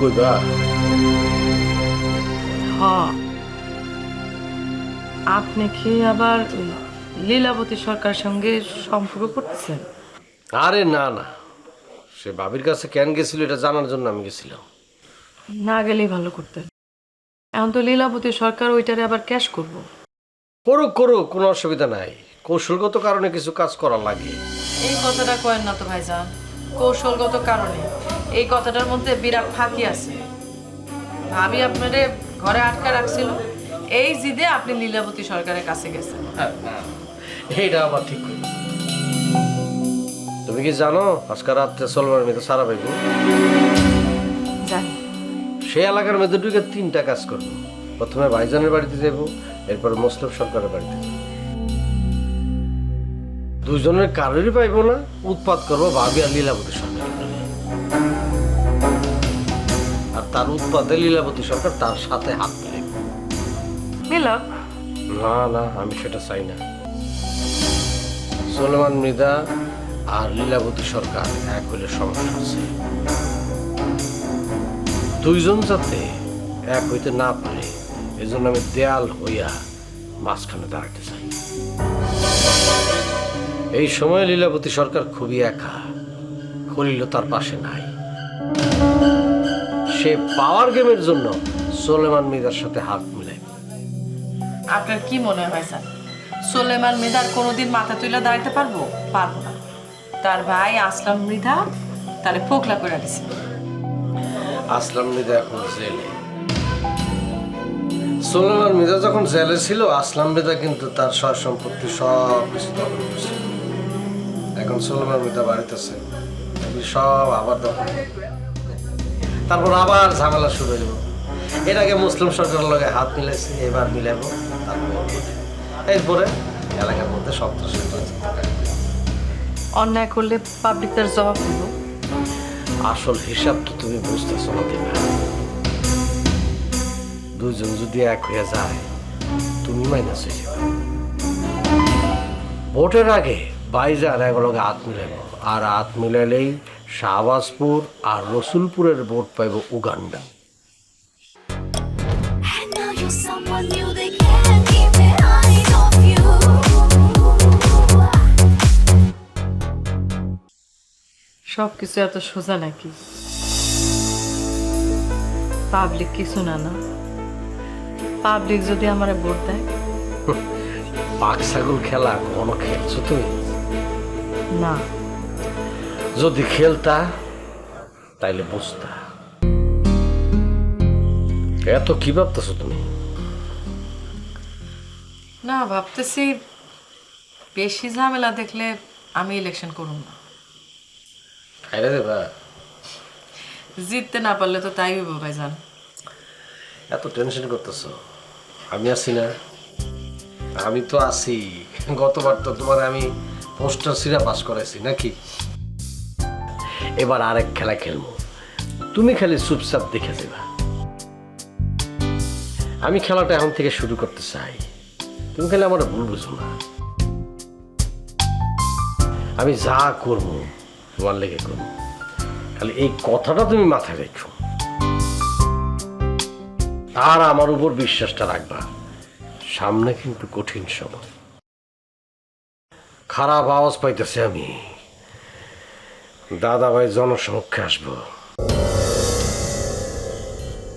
কইবা হ। আপনি কি আবার লীলাবতী সরকার সঙ্গে সম্পর্ক করতেছেন? আরে না না। সে বাবির কাছে কেন গেছিল এটা জানার জন্য আমি গেছিলাম। না গেলেই ভালো করতেন। এখন তো লীলাবতী সরকার ওইটারে আবার ক্যাশ করব। করুক করুক কোনো অসুবিধা নাই। কৌশলগত কারণে কিছু কাজ করা লাগে। এই কথাটা কয়েন না তো ভাইজান। কৌশলগত কারণে। এই কথাটার মধ্যে বিরাট ফাঁকি আছে। ভাবি আপনারে ঘরে আটকা রাখছিল। এই জিদে আপনি লীলাবতী সরকারের কাছে গেছেন। এইটা আবার ঠিক তুমি কি জানো আজকে রাত্রে সলমার মেয়েতে সারা পাইব? জানি। সেই এলাকার মধ্যে ঢুকে তিনটা কাজ করব। প্রথমে ভাইজানের বাড়িতে যাব এরপর মুসলিম সরকারের বাড়িতে যাব দুজনের কারোরই পাইব না। উৎপাত করব ভাবি আর লীলাবতী সরকার। তার উৎপাদে লীলাবতী সরকার তার সাথে হাত মিলাপ না না আমি সেটা চাই না। সোলেমান মৃদা আর লীলাবতী সরকার এক হইলে সমস্যা আছে দুইজন যাতে এক হইতে না পারে এজন্য আমি দেয়াল হইয়া মাঝখানে দাঁড়াতে চাই। এই সময় লীলাবতী সরকার খুবই একা খলিল তার পাশে নাই। সে পাওয়ার গেমের জন্য সোলেমান মৃদার সাথে হাত মিলাইবে আপনার কি মনে হয় স্যার? সোলেমান মৃধার কোনোদিন মাথা তুলে দাঁড়াতে পারব? পারব না। তার ভাই আসলাম মৃধা তারে ফোকলা করে দিছে। আসলাম মৃদা এখন জেলে। সোলেমান মৃদা যখন জেলে ছিল আসলাম মৃদা কিন্তু তার সব সম্পত্তি সব কিছু দখল এখন সোলেমান মৃদা বাড়িতেছে এগুলি সব আবার দখল। তারপর আবার ঝামেলা শুরু হইব এর আগে মুসলিম সরকারের লগে হাত মিলাইছে এবার মিলাইব তারপরে এরপরে এলাকার মধ্যে সন্ত্রাস অন্যায় করলে পাবলিক তার জবাব দিব। আসল হিসাব তো তুমি বুঝতেছো না দিবা দুজন যদি এক হয়ে যায় তুমি মাইনাস হয়ে যাবে। ভোটের আগে বাইজার এগুলোকে হাত মিলাইব আর হাত মিলাইলেই শাহবাজপুর আর রসুলপুরের ভোট পাইব Uganda. Someone new, they can't keep you. সব কিছু এত সোজা নাকি? পাবলিক কিছু না না? পাবলিক যদি আমার ভোট দেয়? পাক ছাগল খেলা কোনো খেলছো তুমি? না। যদি খেলতা তাইলে বুঝতা। এত কি ভাবতেছো তুমি? না ভাবতেছি বেশি ঝামেলা দেখলে আমি ইলেকশন করুন না। দেবা জিততে না পারলে তো তাই হইব ভাইজান। এত টেনশন করতেছ? আমি আছি না। আমি তো আছি। গতবার তো তোমার আমি পোস্টার সিরা পাস করাইছি নাকি? এবার আরেক খেলা খেলব। তুমি খালি চুপচাপ দেখে যাবা আমি খেলাটা এখন থেকে শুরু করতে চাই। তুমি খালি আমার ভুল বুঝো না। আমি যা করব, তোমার লেগে করব। খালি এই কথাটা তুমি মাথায় রেখো। আর আমার উপর বিশ্বাসটা রাখবা। সামনে কিন্তু কঠিন সময়। খারাপ আওয়াজ পাইতেছে আমি। দাদা ভাই জনসমক্ষে আসব।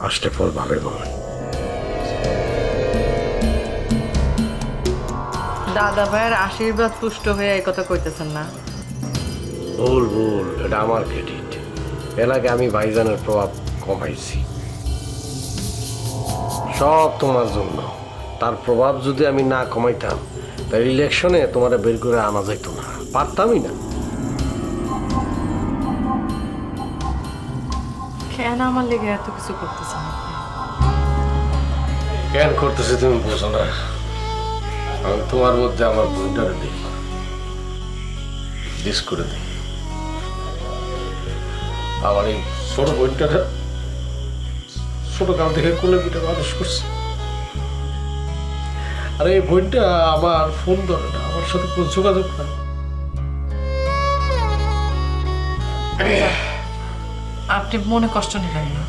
আসলে ফল ভালো নয় দাদা ভাইয়ের আশীর্বাদ পুষ্ট হয়ে এই কথা কইতেছেন না। ভুল ভুল এটা আমার ক্রেডিট এলাকে আমি ভাইজানের প্রভাব কমাইছি। সব তোমার জন্য। তার প্রভাব যদি আমি না কমাইতাম তাই ইলেকশনে তোমার বের করে আনা যাইতো না। পারতামই না। কেন আমার লেগে এত কিছু করতেছেন আপনি? কেন করতেছে তুমি বোঝো না? আমি তোমার মধ্যে আমার বইটারে দেখি। ডিস করে দিই। আমার এই ছোট বইটারে ছোট কাল থেকে কোলে পিঠে মানুষ করছে। আর এই বইটা আমার ফোন ধরে না, আমার সাথে কোনো যোগাযোগ না আপনি মনে কষ্ট নেবেন না।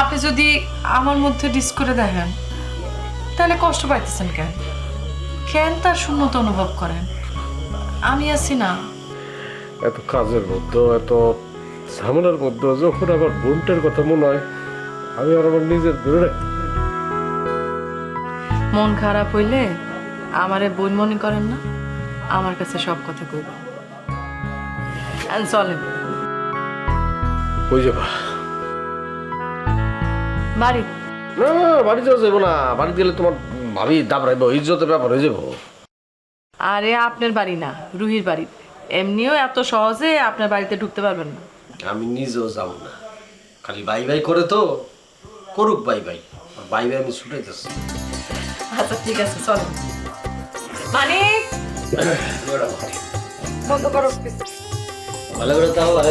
আপনি যদি আমার মধ্যে ডিস করে দেখেন তাহলে কষ্ট পাইতেছেন কেন? কেন তার শূন্যতা অনুভব করেন? আমি আছি না। এত কাজের মধ্যে এত ঝামেলার মধ্যে যখন আমার বোনটার কথা মনে হয় আমি আর আমার নিজের ধরে মন খারাপ হইলে আমারে বোন মনে করেন না আমার কাছে সব কথা কইব চলেন। যাবা? বাড়ি। না না বাড়ি যাব না। বাড়ি গেলে তোমার ভাবি দাবড়াইব ইজ্জতের ব্যাপার হয়ে যাব আরে আপনার বাড়ি না রুহির বাড়ি। এমনিও এত সহজে আপনার বাড়িতে ঢুকতে পারবেন না। আমি নিজেও যাব না। খালি বাই বাই করে তো করুক বাই বাই। বাই বাই আমি আচ্ছা ঠিক আছে চলেন মানে বন্ধ করো। ভালো করে তাও ভালো